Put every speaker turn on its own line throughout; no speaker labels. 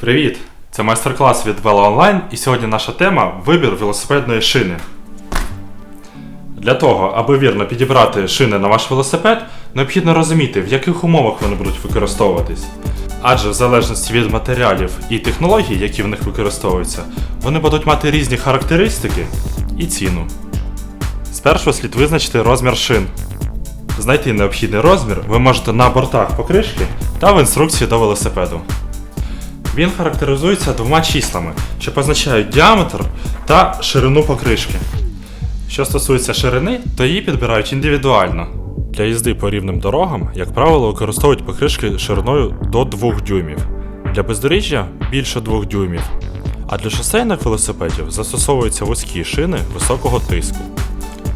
Привіт! Це майстер-клас від Online і сьогодні наша тема вибір велосипедної шини. Для того, аби вірно підібрати шини на ваш велосипед, необхідно розуміти, в яких умовах вони будуть використовуватись. Адже в залежності від матеріалів і технологій, які в них використовуються, вони будуть мати різні характеристики і ціну. Спершу слід визначити розмір шин. Знайти необхідний розмір ви можете на бортах покришки та в інструкції до велосипеду. Він характеризується двома числами, що позначають діаметр та ширину покришки. Що стосується ширини, то її підбирають індивідуально. Для їзди по рівним дорогам, як правило, використовують покришки шириною до 2 дюймів. Для бездоріжжя більше 2 дюймів. А для шосейних велосипедів застосовуються вузькі шини високого тиску.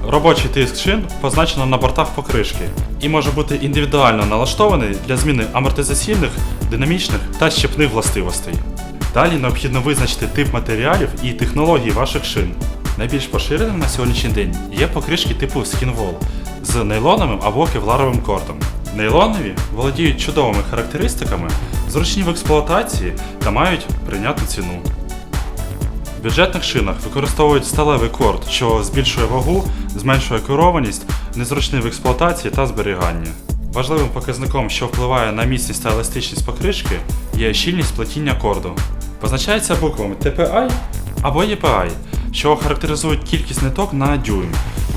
Робочий тиск шин позначено на бортах покришки і може бути індивідуально налаштований для зміни амортизаційних, динамічних та щепних властивостей. Далі необхідно визначити тип матеріалів і технології ваших шин. Найбільш поширеним на сьогоднішній день є покришки типу Skinwall з нейлоновим або кевларовим кортом. Нейлонові володіють чудовими характеристиками, зручні в експлуатації та мають прийнятну ціну. В бюджетних шинах використовують сталевий корд, що збільшує вагу, зменшує керованість, незручний в експлуатації та зберіганні. Важливим показником, що впливає на міцність та еластичність покришки, є щільність плетіння корду. Позначається буквами TPI або EPI, що характеризують кількість ниток на дюйм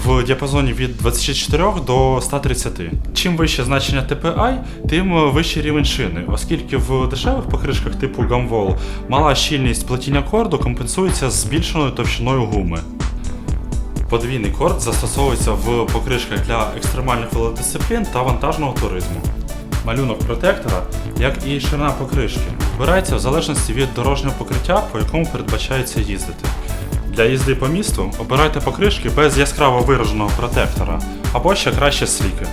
в діапазоні від 24 до 130. Чим вище значення TPI, тим вищий рівень шини, оскільки в дешевих покришках типу Gumwall мала щільність плетіння корду компенсується збільшеною товщиною гуми. Подвійний корд застосовується в покришках для екстремальних велодисциплін та вантажного туризму. Малюнок протектора, як і ширина покришки, вибирається в залежності від дорожнього покриття, по якому передбачається їздити. Для їзди по місту обирайте покришки без яскраво вираженого протектора або ще краще сліки.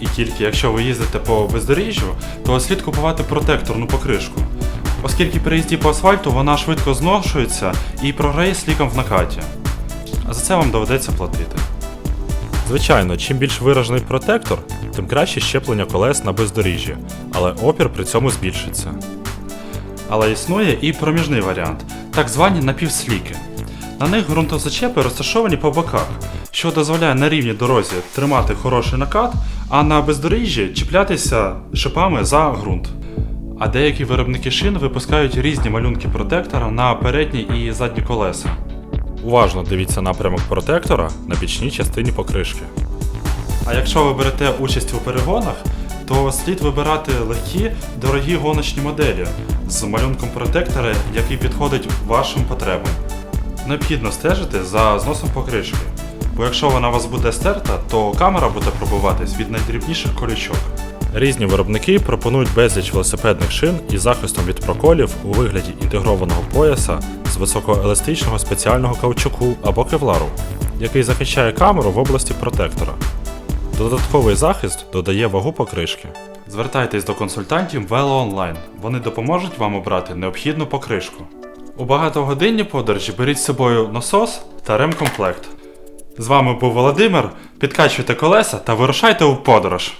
І тільки якщо ви їздите по бездоріжжю, то слід купувати протекторну покришку, оскільки при їзді по асфальту вона швидко зношується і програє сліком в накаті. А за це вам доведеться платити. Звичайно, чим більш виражений протектор, тим краще щеплення колес на бездоріжжі, але опір при цьому збільшиться. Але існує і проміжний варіант, так звані напівсліки. На них ґрунтозачепи розташовані по боках, що дозволяє на рівній дорозі тримати хороший накат, а на бездоріжжі чіплятися шипами за ґрунт. А деякі виробники шин випускають різні малюнки протектора на передні і задні колеса. Уважно дивіться напрямок протектора на бічній частині покришки. А якщо ви берете участь у перегонах, то слід вибирати легкі, дорогі гоночні моделі з малюнком протектора, який підходить вашим потребам. Необхідно стежити за зносом покришки, бо якщо вона у вас буде стерта, то камера буде пробуватись від найдрібніших колючок. Різні виробники пропонують безліч велосипедних шин із захистом від проколів у вигляді інтегрованого пояса з високоеластичного спеціального каучуку або кевлару, який захищає камеру в області протектора. Додатковий захист додає вагу покришки. Звертайтесь до консультантів Velo Online. Вони допоможуть вам обрати необхідну покришку. У багатогодинні подорожі беріть з собою насос та ремкомплект. З вами був Володимир. Підкачуйте колеса та вирушайте у подорож.